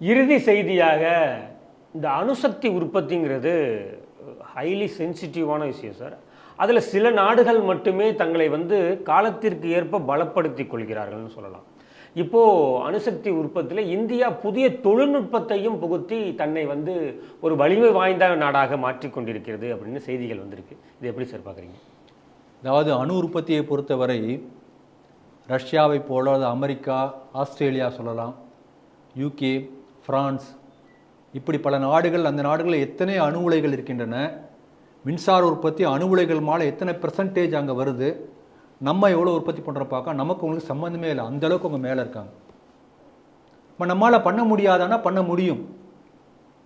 இறுதி செய்தியாக இந்த அணுசக்தி உற்பத்திங்கிறது ஹைலி சென்சிட்டிவான விஷயம் சார். அதில் சில நாடுகள் மட்டுமே தங்களை வந்து காலத்திற்கு ஏற்ப பலப்படுத்தி கொள்கிறார்கள்னு சொல்லலாம். இப்போது அணுசக்தி உற்பத்தியில் இந்தியா புதிய தொழில்நுட்பத்தையும் புகுத்தி தன்னை வந்து ஒரு வலிமை வாய்ந்த நாடாக மாற்றிக்கொண்டிருக்கிறது அப்படின்னு செய்திகள் வந்திருக்கு. இது எப்படி சார் பார்க்குறீங்க? அதாவது அணு உற்பத்தியை பொறுத்தவரை ரஷ்யாவை போல அமெரிக்கா ஆஸ்திரேலியா சொல்லலாம் யூகே பிரான்ஸ். இப்படி பல நாடுகள் அந்த நாடுகளில் எத்தனை அணு உலைகள் இருக்கின்றன? மின்சார உற்பத்தி அணு உலைகள் மேலே எத்தனை பெர்சன்டேஜ் அங்கே வருது? நம்ம எவ்வளோ உற்பத்தி பண்ணுற பார்க்க நமக்கு உங்களுக்கு சம்மந்தமே இல்லை. அந்தளவுக்கு அவங்க மேலே இருக்காங்க. இப்போ நம்மளால் பண்ண முடியாதானா? பண்ண முடியும்.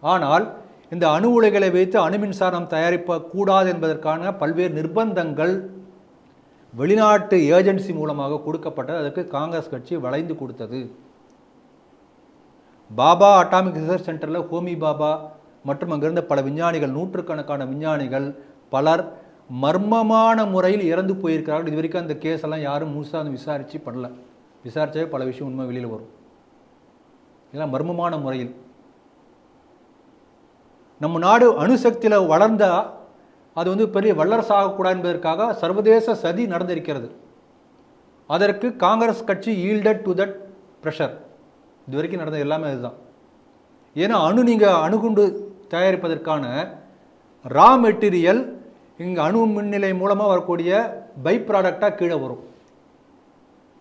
ஆனால் இந்த அணு உலைகளை வைத்து அணு மின்சாரம் தயாரிப்பக்கூடாது என்பதற்கான பல்வேறு நிர்பந்தங்கள் வெளிநாட்டு ஏஜென்சி மூலமாக கொடுக்கப்பட்டது. அதற்கு காங்கிரஸ் கட்சி வளைந்து கொடுத்தது. பாபா அட்டாமிக் ரிசர்ச் சென்டரில் ஹோமி பாபா மற்றும் அங்கிருந்த பல விஞ்ஞானிகள் நூற்றுக்கணக்கான விஞ்ஞானிகள் பலர் மர்மமான முறையில் இறந்து போயிருக்கிறார்கள். இது வரைக்கும் அந்த கேஸ் எல்லாம் யாரும் முழுசாக விசாரித்து பண்ணல. விசாரித்தாவே பல விஷயம் உண்மை வெளியில் வரும். இதெல்லாம் மர்மமான முறையில். நம்ம நாடு அணுசக்தியில் வளர்ந்தால் அது வந்து பெரிய வல்லரசாகக்கூடாது என்பதற்காக சர்வதேச சதி நடந்திருக்கிறது. அதற்கு காங்கிரஸ் கட்சி ஈல்டட் டு தட் ப்ரெஷர் இது வரைக்கும் நடந்த எல்லாமே அதுதான். ஏன்னா அணு நீங்கள் அணுகுண்டு தயாரிப்பதற்கான ரா மெட்டீரியல் இங்கே அணு மின்நிலை மூலமாக வரக்கூடிய பை ப்ராடக்டாக கீழே வரும்.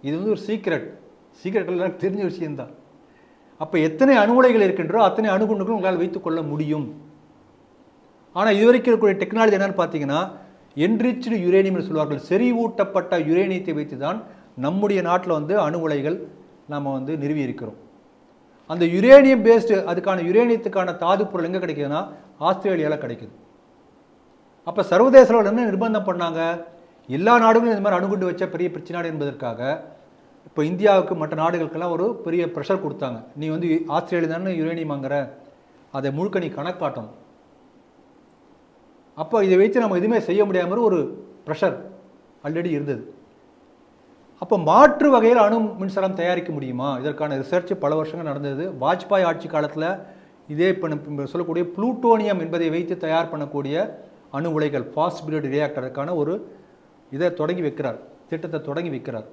இது வந்து ஒரு சீக்ரெட் சீக்ரெட் எல்லாம் தெரிஞ்ச விஷயம்தான். அப்போ எத்தனை அணு உலைகள் இருக்கின்றோ அத்தனை அணுகுண்டுகளும் உங்களால் வைத்துக்கொள்ள முடியும். ஆனால் இதுவரைக்கும் இருக்கக்கூடிய டெக்னாலஜி என்னென்னு பார்த்தீங்கன்னா என்ரிச்டு யுரேனியம்னு சொல்வார்கள் செறிவூட்டப்பட்ட யுரேனியத்தை வைத்து தான் நம்முடைய நாட்டில் வந்து அணு உலைகள் நாம் வந்து நிறுவி இருக்கிறோம் அந்த யுரேனியம் பேஸ்டு அதுக்கான யுரேனியத்துக்கான தாது பொருள் எங்கே கிடைக்குதுன்னா ஆஸ்திரேலியாவில் கிடைக்குது. அப்போ சர்வதேச அளவில் என்ன நிர்பந்தம் பண்ணாங்க? எல்லா நாடுகளும் இந்த மாதிரி அணுகுண்டு வச்ச பெரிய பிரச்சனை என்பதற்காக இப்போ இந்தியாவுக்கு மற்ற நாடுகளுக்கெல்லாம் ஒரு பெரிய ப்ரெஷர் கொடுத்தாங்க. நீ வந்து ஆஸ்திரேலியா தானே யுரேனியம் வாங்குற? அதை முழுக்க நீ கணக்காட்டணும். அப்போ இதை வைத்து நம்ம எதுவுமே செய்ய முடியாமல் ஒரு ப்ரெஷர் ஆல்ரெடி இருந்தது. அப்போ மாற்று வகையில் அணு மின்சாரம் தயாரிக்க முடியுமா? இதற்கான ரிசர்ச் பல வருஷங்கள் நடந்தது. வாஜ்பாய் ஆட்சி காலத்தில் இதே இப்போ சொல்லக்கூடிய புளூட்டோனியம் என்பதை வைத்து தயார் பண்ணக்கூடிய அணு உலைகள் ஃபாஸ்ட் பீரியட் ரியாக்டருக்கான ஒரு இதை தொடங்கி வைக்கிறார். திட்டத்தை தொடங்கி வைக்கிறார்.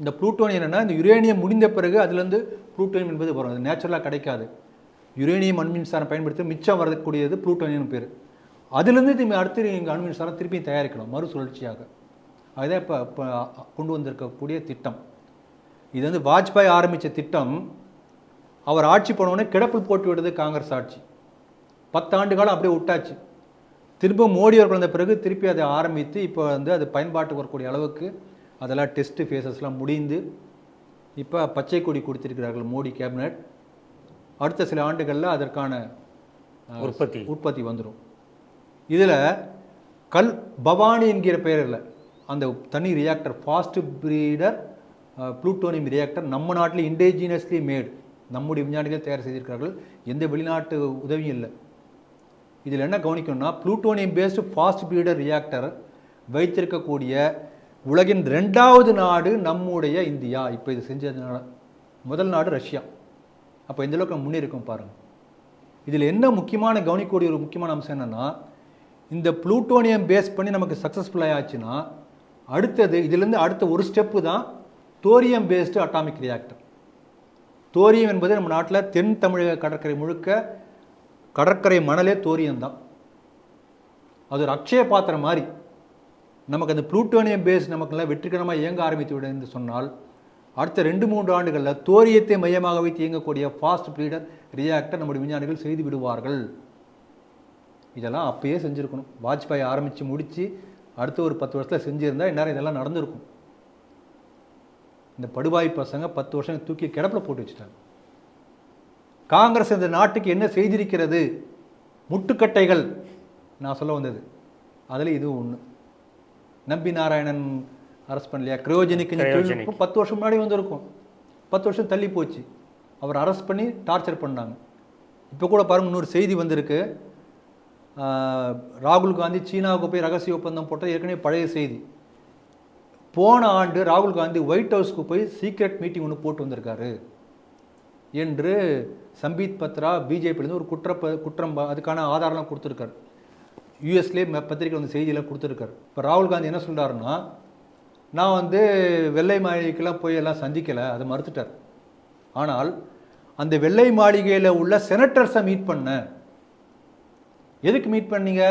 இந்த புளூட்டோனியம் என்னன்னா இந்த யுரேனியம் முடிந்த பிறகு அதுலேருந்து புளூட்டோனியம் என்பது வரும். அது நேச்சுரலாக கிடைக்காது. யுரேனியம் அணு மின்சாரம் பயன்படுத்தி மிச்சம் வரக்கூடியது புளூட்டோனியம் பேர். அதுலேருந்து திரும்பி அடுத்து நீங்கள் அணு மின்சாரம் திருப்பி தயாரிக்கணும் மறுசுழற்சியாக. அதுதான் இப்போ இப்போ கொண்டு வந்திருக்கக்கூடிய திட்டம். இது வந்து வாஜ்பாய் ஆரம்பித்த திட்டம் அவர் ஆட்சி போனவுடனே கிடப்பில் போட்டு விடுது காங்கிரஸ் ஆட்சி. பத்தாண்டு காலம் அப்படியே விட்டாச்சு. திரும்ப மோடி அவர்கள் வந்த பிறகு திருப்பி அதை ஆரம்பித்து இப்போ வந்து அது பயன்பாட்டுக்கு வரக்கூடிய அளவுக்கு அதெல்லாம் டெஸ்ட் ஃபேஸஸ்லாம் முடிந்து இப்போ பச்சை கொடி கொடுத்திருக்கிறார்கள் மோடி கேபினட் அடுத்த சில ஆண்டுகளில் அதற்கான உற்பத்தி. உற்பத்தி வந்துடும் இதில் கல் பவானி என்கிற பெயரில் அந்த தனி reactor fast breeder plutonium reactor நம்ம நாட்டில் இண்டேஜினியஸ்லி மேட் நம்முடைய விஞ்ஞானிகள் தயார் செய்திருக்கிறார்கள். எந்த வெளிநாட்டு உதவியும் இல்லை. இதில் என்ன கவனிக்கணும்னா plutonium based fast breeder reactor வைத்திருக்கக்கூடிய உலகின் ரெண்டாவது நாடு நம்முடைய இந்தியா. இப்போ இது செஞ்சதுனால முதல் நாடு ரஷ்யா. அப்போ இந்தளவுக்கு நம்ம முன்னேறிக்கோம் பாருங்கள் இதில் என்ன முக்கியமான கவனிக்கக்கூடிய ஒரு முக்கியமான அம்சம் என்னென்னா இந்த ப்ளூட்டோனியம் பேஸ் பண்ணி நமக்கு சக்ஸஸ்ஃபுல்லாக ஆச்சுன்னா அடுத்தது இதிலிருந்து அடுத்த ஒரு ஸ்டெப்பு தான் thorium based atomic reactor thorium என்பது நம்ம நாட்டில் தென் தமிழக கடற்கரை முழுக்க கடற்கரை மணலே தோரியம் தான். அது ஒரு அக்ஷய பாத்திரம் மாதிரி. நமக்கு அந்த ப்ளூட்டோனியம் பேஸ் நமக்கெல்லாம் வெற்றிகரமாக இயங்க ஆரம்பித்து விட என்று சொன்னால் அடுத்த ரெண்டு மூன்று ஆண்டுகளில் தோரியத்தை மையமாக வைத்து இயங்கக்கூடிய ஃபாஸ்ட் ப்ரீடர் ரியாக்டர் நம்முடைய விஞ்ஞானிகள் செய்து விடுவார்கள். இதெல்லாம் அப்பயே செஞ்சுருக்கணும். வாஜ்பாய் ஆரம்பித்து முடித்து அடுத்த ஒரு பத்து வருஷத்தில் செஞ்சுருந்தா இந்நேரம் இதெல்லாம் நடந்திருக்கும். இந்த படுவாய் பசங்க பத்து வருஷம் தூக்கி கிடப்பில் போட்டு வச்சுட்டாங்க. காங்கிரஸ் இந்த நாட்டுக்கு என்ன செய்திருக்கிறது? முட்டுக்கட்டைகள். நான் சொல்ல வந்தது. அதில் இது ஒன்று நம்பி நாராயணன் அரஸ்ட் பண்ணலையா? Cryogenic Cryogenic. பத்து வருஷம் முன்னாடி வந்திருக்கும். பத்து வருஷம் தள்ளி போச்சு. அவர் அரெஸ்ட் பண்ணி டார்ச்சர் பண்ணாங்க. இப்போ கூட பாருங்க இன்னொரு செய்தி வந்திருக்கு. ராகுல் காந்தி சீனாவுக்கு போய் ரகசிய ஒப்பந்தம் போட்டது ஏற்கனவே பழைய செய்தி. போன ஆண்டு ராகுல் காந்தி ஒயிட் ஹவுஸ்க்கு போய் சீக்ரெட் மீட்டிங் ஒன்று போட்டு வந்திருக்காரு என்று சம்பீத் பத்ரா பிஜேபியிலேருந்து ஒரு குற்ற குற்றம் அதுக்கான ஆதாரம்லாம் கொடுத்துருக்காரு. யூஎஸ்லேயே பத்திரிக்கை வந்து செய்தியெல்லாம் கொடுத்துருக்காரு. இப்போ ராகுல் காந்தி என்ன சொல்கிறாருன்னா நான் வந்து வெள்ளை மாளிகைக்கெல்லாம் போய் எல்லாம் சந்திக்கலை அதை மறுத்துட்டார். ஆனால் அந்த வெள்ளை மாளிகையில் உள்ள செனட்டர்ஸை மீட் பண்ணேன். எதுக்கு மீட் பண்ணீங்க?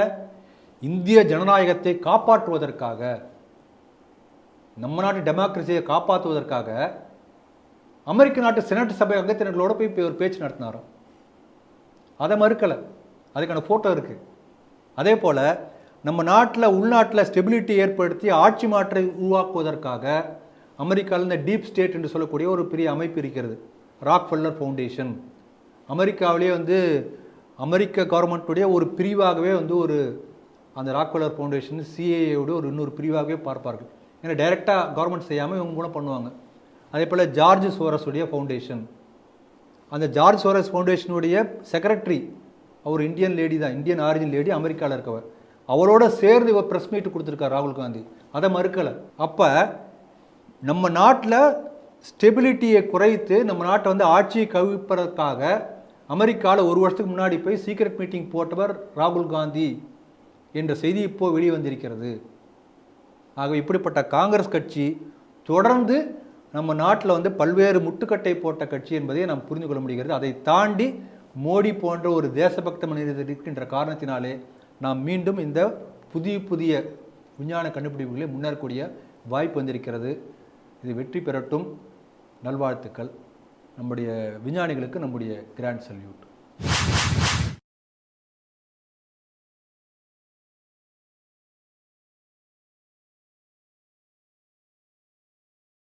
இந்திய ஜனநாயகத்தை காப்பாற்றுவதற்காக நம்ம நாட்டு டெமோக்ரஸியை காப்பாற்றுவதற்காக அமெரிக்க நாட்டு செனட் சபை அங்கத்தினர்களோட போய் போய் ஒரு பேச்சு நடத்தினாரோ அதை மறுக்கலை. அதுக்கான ஃபோட்டோ இருக்குது அதே போல் நம்ம நாட்டில் உள்நாட்டில் ஸ்டெபிலிட்டி ஏற்படுத்தி ஆட்சி மாற்றை உருவாக்குவதற்காக அமெரிக்காவில் இந்த டீப் ஸ்டேட் என்று சொல்லக்கூடிய ஒரு பெரிய அமைப்பு இருக்கிறது. ராக் ஃபெல்லர் ஃபவுண்டேஷன் அமெரிக்காவிலேயே வந்து அமெரிக்க கவர்மெண்ட்டுடைய ஒரு பிரிவாகவே வந்து ஒரு அந்த ராக்வெலர் ஃபவுண்டேஷன் சிஏஏவோட ஒரு இன்னொரு பிரிவாகவே பார்ப்பார்கள். ஏன்னா டைரெக்டாக கவர்மெண்ட் செய்யாமல் இவங்க கூட பண்ணுவாங்க. அதே போல் ஜார்ஜ் சோரஸுடைய ஃபவுண்டேஷன் அந்த ஜார்ஜ் சோரஸ் ஃபவுண்டேஷனுடைய செக்ரட்டரி அவர் இந்தியன் லேடி தான் இந்தியன் ஆரிஜின் லேடி அமெரிக்காவில் இருக்கவர். அவரோட சேர்ந்து இவர் ப்ரெஸ் மீட் கொடுத்துருக்கார் ராகுல் காந்தி. அதை மறுக்கலை. அப்போ நம்ம நாட்டில் ஸ்டெபிலிட்டியை குறைத்து நம்ம நாட்டை வந்து ஆட்சியை கவிப்பதற்காக அமெரிக்காவில் ஒரு வருஷத்துக்கு முன்னாடி போய் சீக்ரெட் மீட்டிங் போட்டவர் ராகுல் காந்தி என்ற செய்தி இப்போ வெளியே வந்திருக்கிறது. ஆக இப்படிப்பட்ட காங்கிரஸ் கட்சி தொடர்ந்து நம்ம நாட்டில் வந்து பல்வேறு முட்டுக்கட்டை போட்ட கட்சி என்பதை நாம் புரிந்து கொள்ள முடிகிறது. அதை தாண்டி மோடி போன்ற ஒரு தேசபக்த மனிதர் இருக்கின்ற காரணத்தினாலே நாம் மீண்டும் இந்த புதிய புதிய விஞ்ஞான கண்டுபிடிப்புகளை முன்னேறக்கூடிய வாய்ப்பு வந்திருக்கிறது. இது வெற்றி பெறட்டும். நல்வாழ்த்துக்கள். நம்முடைய விஞ்ஞானிகளுக்கு நம்முடைய கிராண்ட் சல்யூட்